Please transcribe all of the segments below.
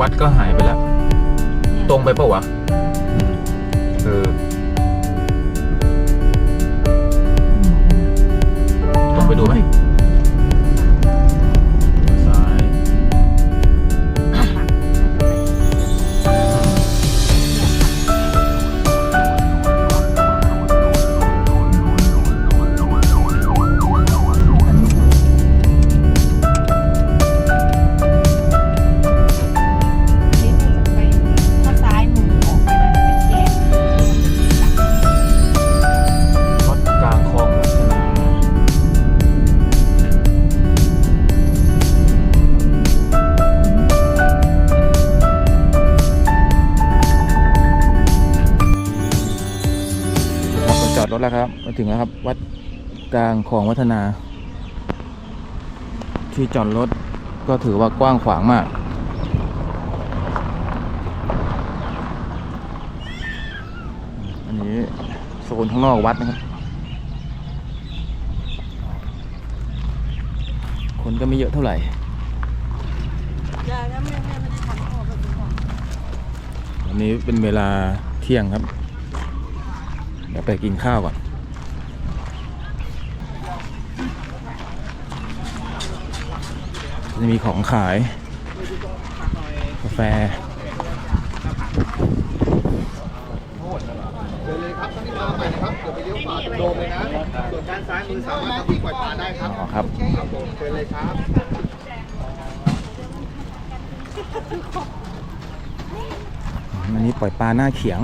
วัดก็หายไปแล้ว ตรงไปปะวะเออตรงไปดูไหม จอดรถแล้วครับมาถึงแล้วครับ วัดกลางคลองวัฒนา ที่จอดรถก็ถือว่ากว้างขวางมาก อันนี้โซนข้างนอกวัดนะครับ คนก็ไม่เยอะเท่าไหร่วันนี้เป็นเวลาเที่ยงครับ เดี๋ยวไปกินข้าวก่อนจะมีของขาย กาแฟเดินเลยครับตอนนี้มาใหม่นะครับเดี๋ยวไปเลี้ยวขวาตรงโดมเลยนะ ส่วนด้านซ้ายมือสามารถเข้าที่ปล่อยปลาได้ครับอ๋อครับครับผมเชิญเลยครับอันนี้ปล่อยปลาหน้าเขียง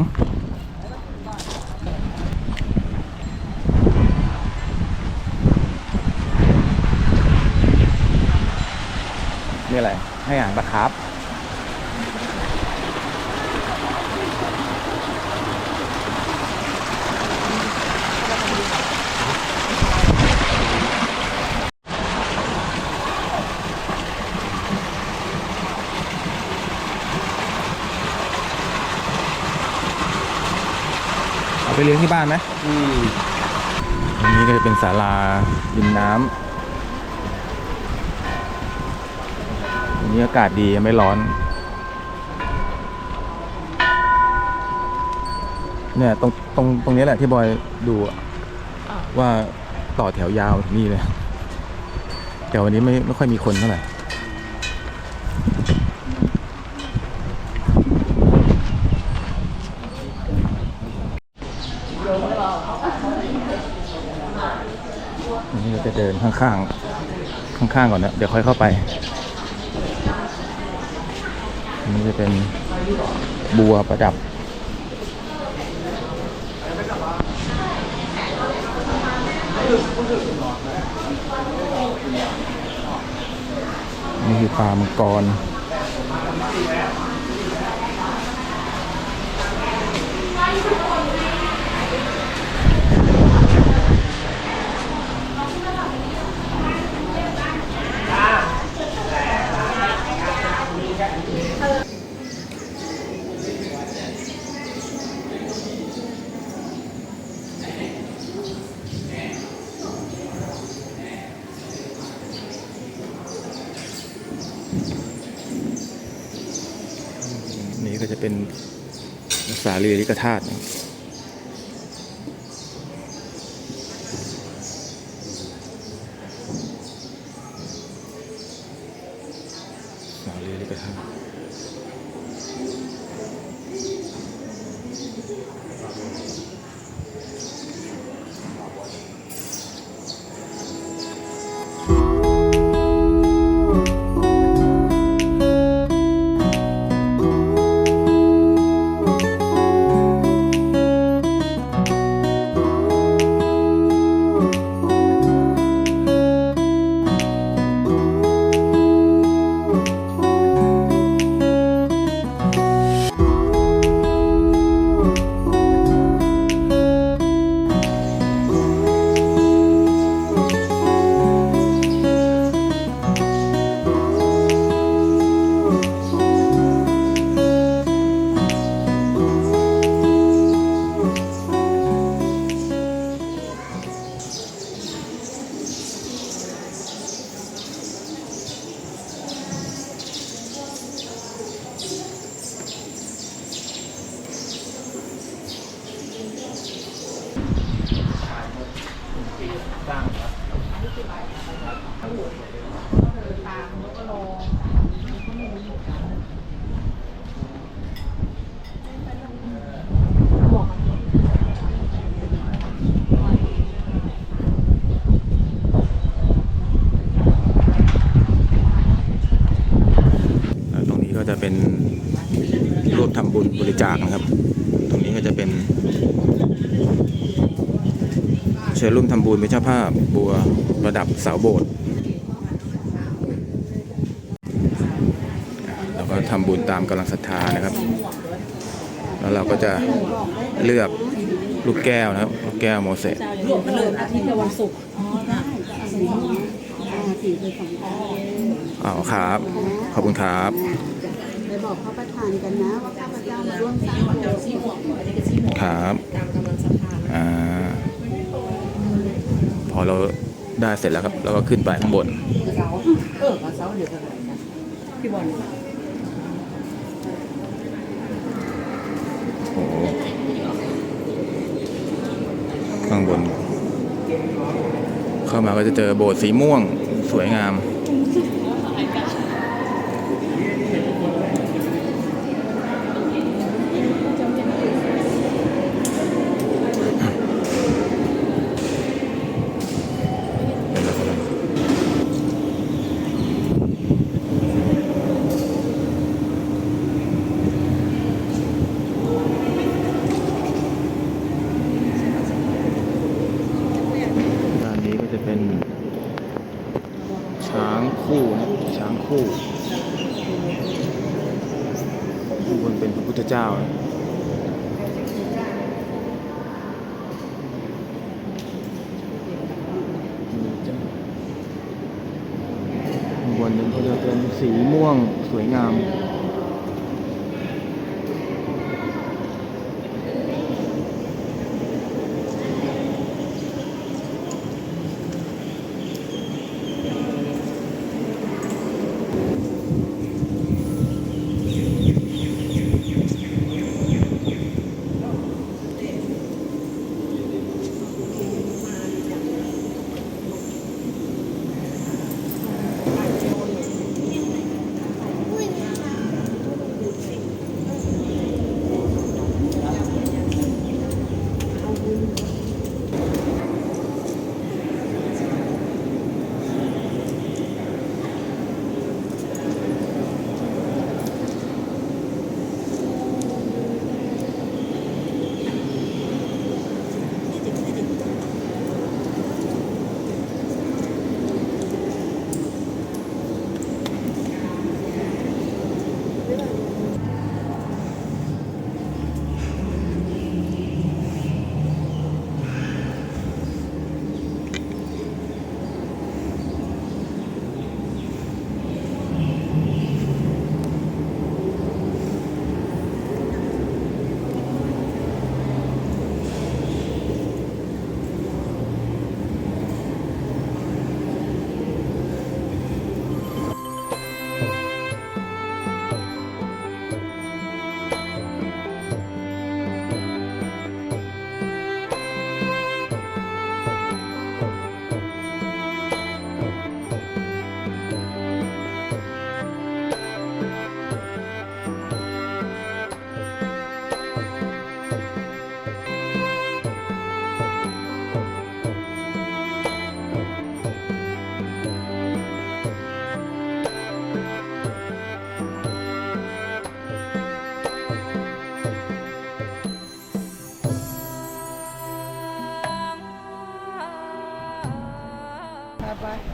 นี่อะไรให้อ่างปลาครับเอาไปเลี้ยงที่บ้านไหมอันนี้ก็จะเป็นศาลาริมน้ำ นนี้อากาศดีไม่ร้อน เนี่ยตรงตรงตรงนี้แหละที่บอยดูอะว่าต่อแถวยาวถึงนี่เลย แต่วันนี้ไม่ไม่ค่อยมีคนเท่าไหร่อันนี้เราจะเดินข้างๆ ข้างๆ ก่อนนะ เดี๋ยวค่อยเข้าไปอั นี่จะเป็นบัวประดับ นี่คือปลามังกร นี่ก็จะเป็น สาลีริกธาตุ ตรงนี้ก็จะเป็นร่วมทำบุญบริจาคนะครับ ตรงนี้ก็จะเป็น เชิญร่วมทำบุญเป็นเจ้าภาพบัวระดับเสาโบสถ์แล้วก็ ทำบุญตามกำลังศรัทธานะครับ แล้วเราก็จะเลือกลูกแก้วนะครับลูกแก้วโมเสสรวมกันเลยอาทิตย์กับวันศุกร์อ้าวครับ ขอบคุณครับไปบอกพระประธานกันนะว่าข้าพเจ้ามาร่วมสร้างโบสถ์ซี่หมวกอัก็ซี่หครับอ่าพอเราได้เสร็จแล้วครับเราก็ขึ้นไปข้างบนเสาเออเสาเดียวกันนะพี่บอล โอ้โห ข้างบน เข้ามาก็จะเจอโบสถ์สีม่วงสวยงาม ด้านนี้ก็จะเป็น ช้างคู่นะ ช้างคู่ข้คนเป็นพระพุทธเจ้านะข้างบนนั้นก็จะเป็นสีม่วงสวยงาม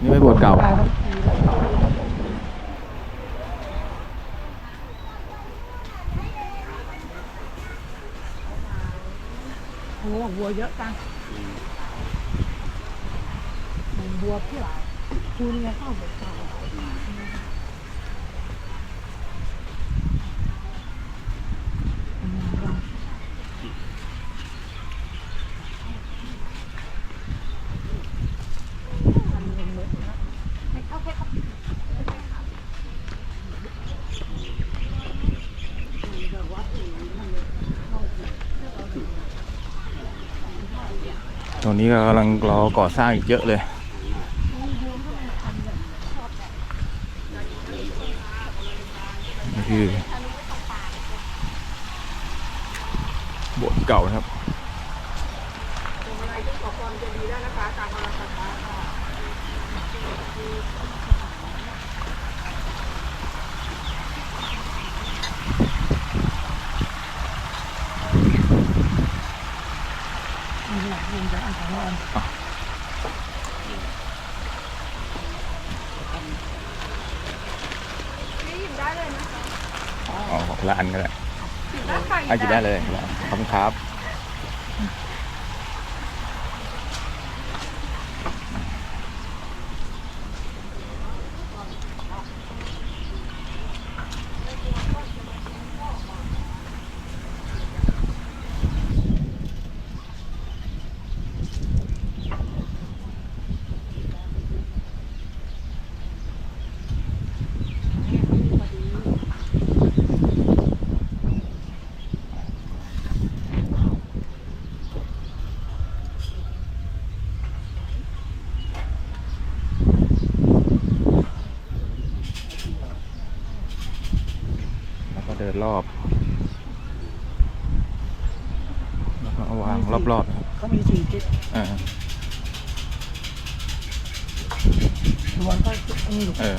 นี่ไม่โบสถ์เก่า โอ้วัวเยอะจังวัวเพียบคุณไงเข้าไป รงนี้กำลังรอก่อสร้างอีกเยอะเลย นี่คือโบสถ์เก่านะครับ อ๋อคนละอันก็ได้อะกินได้เลยขอบคุณครับ รอบแล้วก็เอาวางรอบๆนะครับเขามีสี่ทิศอ่าส่วนก็อันนี้ลูกเออ